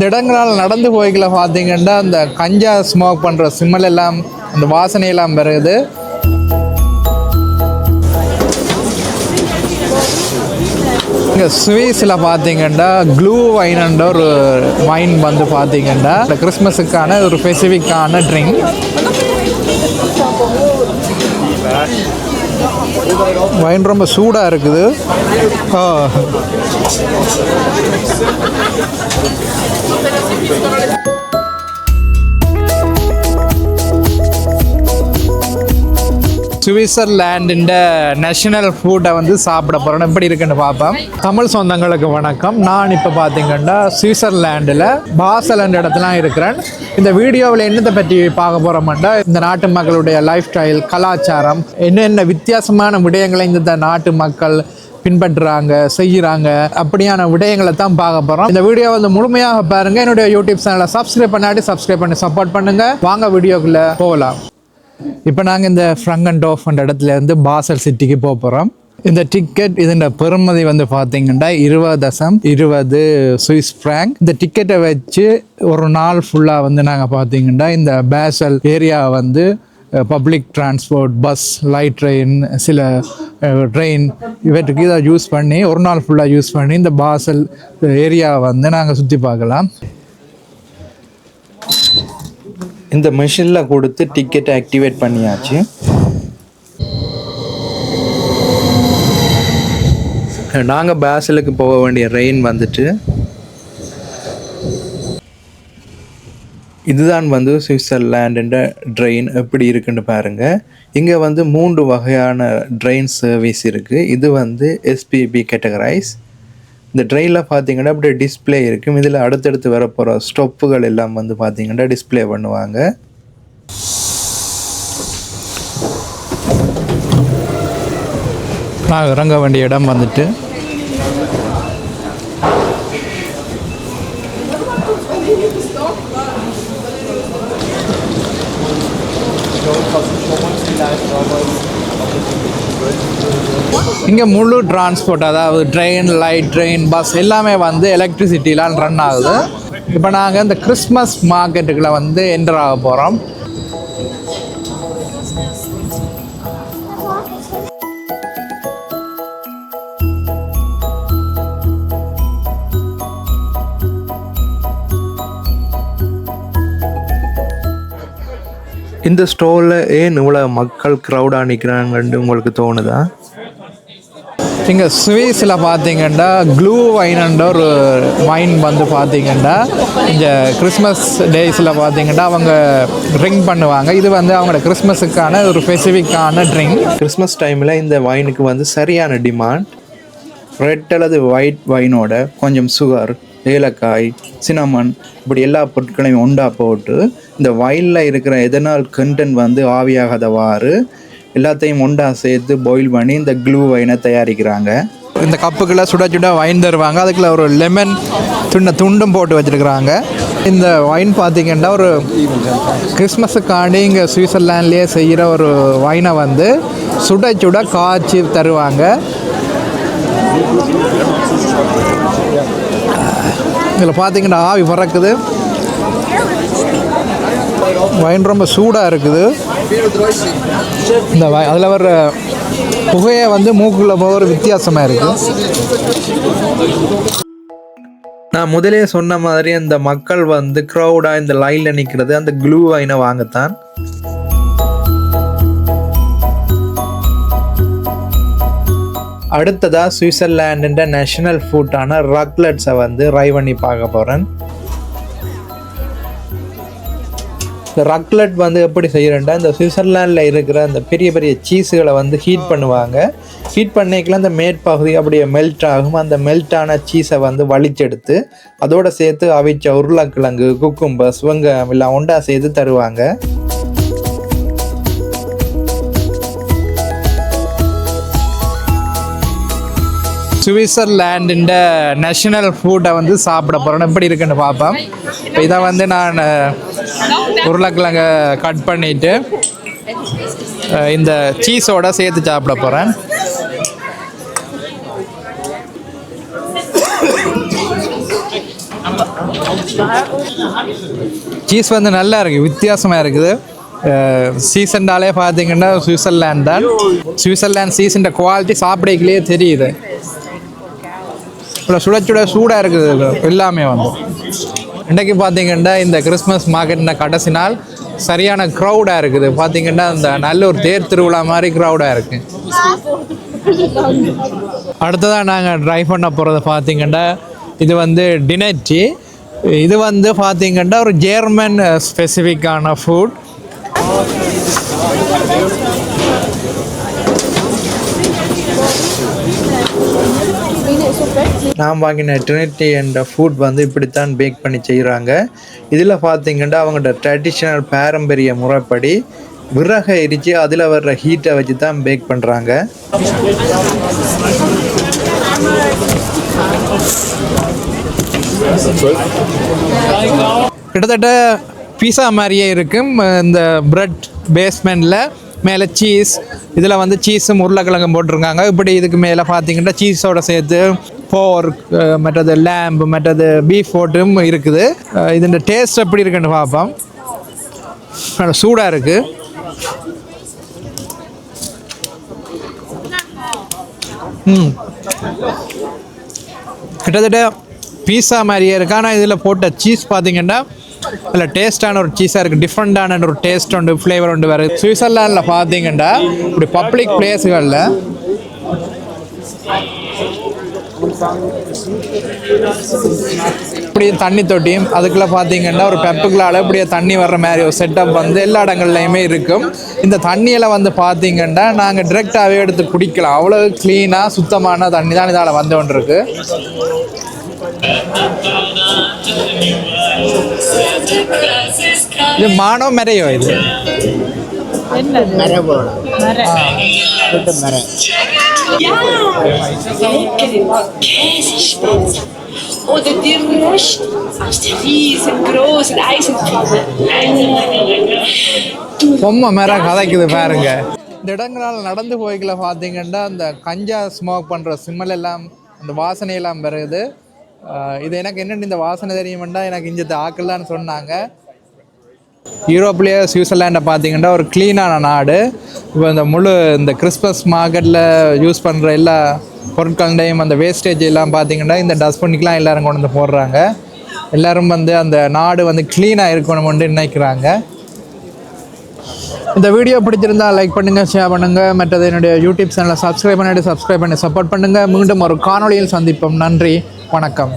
அந்த இடங்களால் நடந்து போய்க்கல பார்த்தீங்கன்னா அந்த கஞ்சா ஸ்மோக் பண்ணுற சிம்மல் எல்லாம் அந்த வாசனையெல்லாம் வருது. இங்கே ஸ்வீஸில் பார்த்தீங்கன்னா க்ளூ வைன்ன்ற ஒரு வைன் வந்து பார்த்தீங்கன்னா இந்த கிறிஸ்மஸுக்கான ஒரு ஸ்பெசிஃபிக்கான ட்ரிங்க் வைன் ரொம்ப சூடாக இருக்குது. ஆ. சுவிட்சர்லாண்டின் நேஷனல் ஃபுட்டை வந்து சாப்பிட போகிறோம் எப்படி இருக்குன்னு பார்ப்போம். தமிழ் சொந்தங்களுக்கு வணக்கம். நான் இப்போ பார்த்தீங்கன்னா சுவிட்சர்லாண்டில் பாசலண்ட் இடத்துலாம் இருக்கிறேன். இந்த வீடியோவில் என்னத்தை பற்றி பார்க்க போகிறோம்னா இந்த நாட்டு மக்களுடைய லைஃப் ஸ்டைல் கலாச்சாரம் என்னென்ன வித்தியாசமான விடயங்களை இந்த நாட்டு மக்கள் பின்பற்றுறாங்க செய்கிறாங்க அப்படியான விடயங்களை தான் பார்க்க போகிறோம் இந்த வீடியோ வந்து முழுமையாக பாருங்கள் என்னுடைய யூடியூப் சேனலை சப்ஸ்கிரைப் பண்ணாட்டி சப்ஸ்கிரைப் பண்ணி சப்போர்ட் பண்ணுங்கள் வாங்க வீடியோக்குள்ளே போகலாம். இப்போ நாங்கள் இந்த ஃப்ரங்கன்டோஃப் என்ற இடத்துல இருந்து பாசல் சிட்டிக்கு போக போகிறோம் இந்த டிக்கெட் இதோட பெறுமதி வந்து பார்த்தீங்கன்னா இருபது தசம் இருபது சுவிஸ் ஃப்ராங்க் இந்த டிக்கெட்டை வச்சு ஒரு நாள் ஃபுல்லாக வந்து நாங்கள் பார்த்தீங்கன்னா இந்த பேசல் ஏரியா வந்து public transport bus light train சில ட்ரெயின் இவற்றுக்கு இதை யூஸ் பண்ணி ஒரு நாள் ஃபுல்லாக யூஸ் பண்ணி இந்த பாசல் ஏரியாவை வந்து நாங்கள் சுற்றி பார்க்கலாம். இந்த மிஷினில் கொடுத்து டிக்கெட் ஆக்டிவேட் பண்ணியாச்சு. நாங்கள் பேசலுக்கு போக வேண்டிய ரெயின் வந்துட்டு இதுதான் வந்து சுவிட்சர்லாண்டுன்ற ட்ரெயின் எப்படி இருக்குன்னு பாருங்கள் இங்கே வந்து மூன்று வகையான ட்ரெயின் சர்வீஸ் இருக்குது இது வந்து எஸ்பிபி கேட்டகரைஸ் இந்த ட்ரெயினில் பார்த்தீங்கன்னா அப்படியே டிஸ்ப்ளே இருக்கும். இதில் அடுத்தடுத்து வரப்போகிற ஸ்டொப்புகள் எல்லாம் வந்து பார்த்தீங்கன்னா டிஸ்ப்ளே பண்ணுவாங்க. நான் இறங்க வேண்டிய இடம் வந்துட்டு இங்கே முழு டிரான்ஸ்போர்ட் அதாவது ட்ரெயின் லைட் ட்ரெயின் பஸ் எல்லாமே வந்து எலக்ட்ரிசிட்டிலாம் ரன் ஆகுது. இப்போ நாங்கள் இந்த கிறிஸ்மஸ் மார்க்கெட்டுக்குள்ள வந்து என்டர் ஆக போகிறோம் இந்த ஸ்டோரில் ஏன் இவ்வளோ மக்கள் க்ரௌடாக நிற்கிறாங்கன்னு உங்களுக்கு தோணுதா? இங்கே சுவீஸில் பார்த்தீங்கன்னா க்ளூ வைன்ன்ற ஒரு வைன் வந்து பார்த்தீங்கன்னா இந்த கிறிஸ்மஸ் டேஸில் பார்த்தீங்கன்னா அவங்க ட்ரிங்க் பண்ணுவாங்க. இது வந்து அவங்களோட கிறிஸ்மஸுக்கான ஒரு ஸ்பெசிஃபிக்கான ட்ரிங்க் கிறிஸ்மஸ் டைமில் இந்த வைனுக்கு வந்து சரியான டிமாண்ட் ரெட் அல்லது ஒயிட் வைனோட கொஞ்சம் சுகர் ஏலக்காய் சினமன் இப்படி எல்லா பொருட்களையும் உண்டா போட்டு இந்த வயலில் இருக்கிற எதனால் கண்டென்ட் வந்து ஆவியாகாதவாறு எல்லாத்தையும் ஒண்டா சேர்த்து பாயில் பண்ணி இந்த க்ளூ வைனை தயாரிக்கிறாங்க. இந்த கப்புக்குள்ள சுட சுட வைன் தருவாங்க. அதுக்குள்ள ஒரு லெமன் துண்ணை துண்டும் போட்டு வச்சுருக்குறாங்க. இந்த வைன் பார்த்தீங்கன்னா ஒரு கிறிஸ்மஸுக்காண்டி இங்கே சுவிட்சர்லாண்ட்லேயே செய்கிற ஒரு வைனை வந்து சுட சுட காய்ச்சி தருவாங்க. இதில் பார்த்தீங்கன்னா ஆவி பறக்குது. வைன் ரொம்ப சூடாக இருக்குது. இந்த வ அதில் வர்ற புகையை வந்து மூக்குள்ள போகிற வித்தியாசமாக இருக்குது நான் முதலே சொன்ன மாதிரி அந்த மக்கள் வந்து க்ரௌடாக இந்த லைனில் நிற்கிறது அந்த க்ளூ வைனை வாங்கத்தான். அடுத்ததாக சுவிட்சர்லாண்டுன்ற நேஷனல் ஃபுட்டான ரக்லட்ஸை வந்து ரை பண்ணி பார்க்க போகிறேன் இந்த ரக்லட் வந்து எப்படி செய்கிறேன்டா இந்த சுவிட்சர்லாண்டில் இருக்கிற அந்த பெரிய பெரிய சீஸுகளை வந்து ஹீட் பண்ணுவாங்க. ஹீட் பண்ணிக்கலாம் அந்த மேற்பகுதி அப்படியே மெல்ட் ஆகும். அந்த மெல்ட்டான சீஸை வந்து வலிச்செடுத்து அதோட சேர்த்து அவிச்ச உருளைக்கிழங்கு குக்கும்பஸ் வெங்காயம் எல்லாம் ஒண்டா சேர்த்து தருவாங்க. சுவிட்சர்லாண்டின் நேஷனல் ஃபுட்டை வந்து சாப்பிட போகிறோம் எப்படி இருக்குன்னு பார்ப்போம். இப்போ இதை வந்து நான் உருளைக்கிழங்க கட் பண்ணிவிட்டு இந்த சீஸோட சேர்த்து சாப்பிட போகிறேன் சீஸ் வந்து நல்லா இருக்குது. வித்தியாசமாக இருக்குது சீசன்டாலே பார்த்தீங்கன்னா சுவிட்சர்லேண்ட் தான். சுவிட்சர்லேண்ட் சீசன் குவாலிட்டி சாப்பிடக்கலையே தெரியுது. இவ்வளோ சுட சுட சூடாக இருக்குது. எல்லாமே வந்து. இன்றைக்கி பார்த்தீங்கன்னா இந்த கிறிஸ்மஸ் மார்க்கெட்டின கடைசி நாள் சரியான க்ரௌடாக இருக்குது. பார்த்தீங்கன்னா இந்த நல்ல ஒரு தேர் திருவிழா மாதிரி க்ரௌடாக இருக்குது அடுத்ததாக நாங்கள் ட்ரை பண்ண போகிறது பார்த்தீங்கன்னா இது வந்து டினர்ச்சி இது வந்து பார்த்தீங்கன்னா ஒரு ஜேர்மன் ஸ்பெசிஃபிக்கான ஃபுட் நான் வாங்கின ட்ரினிட்டி என்ற ஃபுட் வந்து இப்படித்தான் பேக் பண்ணி செய்கிறாங்க இதில் பார்த்தீங்கன்னா அவங்களோட ட்ரெடிஷ்னல் பாரம்பரிய முறைப்படி விறகை எரித்து அதில் வர்ற ஹீட்டை வச்சு தான் பேக் பண்ணுறாங்க கிட்டத்தட்ட பீஸா மாதிரியே இருக்கும். இந்த பிரெட் பேஸ்மெண்ட்டில் மேலே சீஸ் இதில் வந்து சீஸும் உருளைக்கிழங்கும் போட்டிருக்காங்க. இப்படி இதுக்கு மேலே பார்த்தீங்கன்னா சீஸோட சேர்த்து போர்க் uh, மற்றது லேம்பு மற்றது பீஃப் போட்டும் இருக்குது. Uh, இதோட டேஸ்ட் எப்படி இருக்குன்னு பார்ப்போம் சூடாக இருக்குது ம். கிட்டத்தட்ட பீஸா மாதிரியே இருக்கு. ஆனால் இதில் போட்ட சீஸ் பார்த்தீங்கன்னா அதில் டேஸ்டான ஒரு சீஸாக இருக்குது டிஃப்ரெண்ட்டான ஒரு டேஸ்ட் உண்டு ஃப்ளேவர் உண்டு வருது சுவிட்சர்லாண்டில் பார்த்தீங்கன்னா இப்படி பப்ளிக் பிளேஸுகளில் இப்படி தண்ணி தொட்டியும் அதுக்குள்ளே பார்த்தீங்கன்னா ஒரு பெப்புக்குள்ளால இப்படியே தண்ணி வர்ற மாதிரி ஒரு செட்டப் வந்து எல்லா இடங்கள்லையுமே இருக்கும். இந்த தண்ணியில் வந்து பார்த்தீங்கன்னா நாங்கள் டிரெக்டாகவே எடுத்து குடிக்கலாம். அவ்வளோ க்ளீனாக சுத்தமான தண்ணி தான் இதால் வந்து கொண்டிருக்கு. இது மானோ மெரையோ இது? Leckere Käsespätzle oder die Röst aus der riesengroßen Eisenpfanne. பொம்மை மேலே கதைக்குது பாருங்க. இந்த இடங்களால் நடந்து போய்க்கல பார்த்தீங்கன்னா அந்த கஞ்சா ஸ்மோக் பண்ணுற சிம்மல் எல்லாம் அந்த வாசனை எல்லாம் வருது. இது எனக்கு என்னென்னு இந்த வாசனை தெரியுமெண்டா எனக்கு இஞ்சத்து ஆக்கலான்னு சொன்னாங்க. யூரோப்லேயே சுவிட்சர்லாண்டை பார்த்தீங்கன்னா ஒரு க்ளீனான நாடு. இப்போ இந்த முழு இந்த கிறிஸ்மஸ் மார்க்கெட்டில் யூஸ் பண்ணுற எல்லா பொருட்கள்டையும் அந்த வேஸ்டேஜ் எல்லாம் பார்த்தீங்கன்னா இந்த டஸ்ட்பின்னுக்கெலாம் எல்லோரும் கொண்டு வந்து போடுறாங்க. எல்லோரும் வந்து அந்த நாடு வந்து க்ளீனாக இருக்கணும்னு நினைக்கிறாங்க. இந்த வீடியோ பிடிச்சிருந்தா லைக் பண்ணுங்கள் ஷேர் பண்ணுங்கள் மற்றது என்னுடைய யூடியூப் சேனலை சப்ஸ்கிரைப் பண்ணிட்டு சப்ஸ்கிரைப் பண்ணி சப்போர்ட் பண்ணுங்கள் மீண்டும் ஒரு காணொளியில் சந்திப்போம். நன்றி வணக்கம்.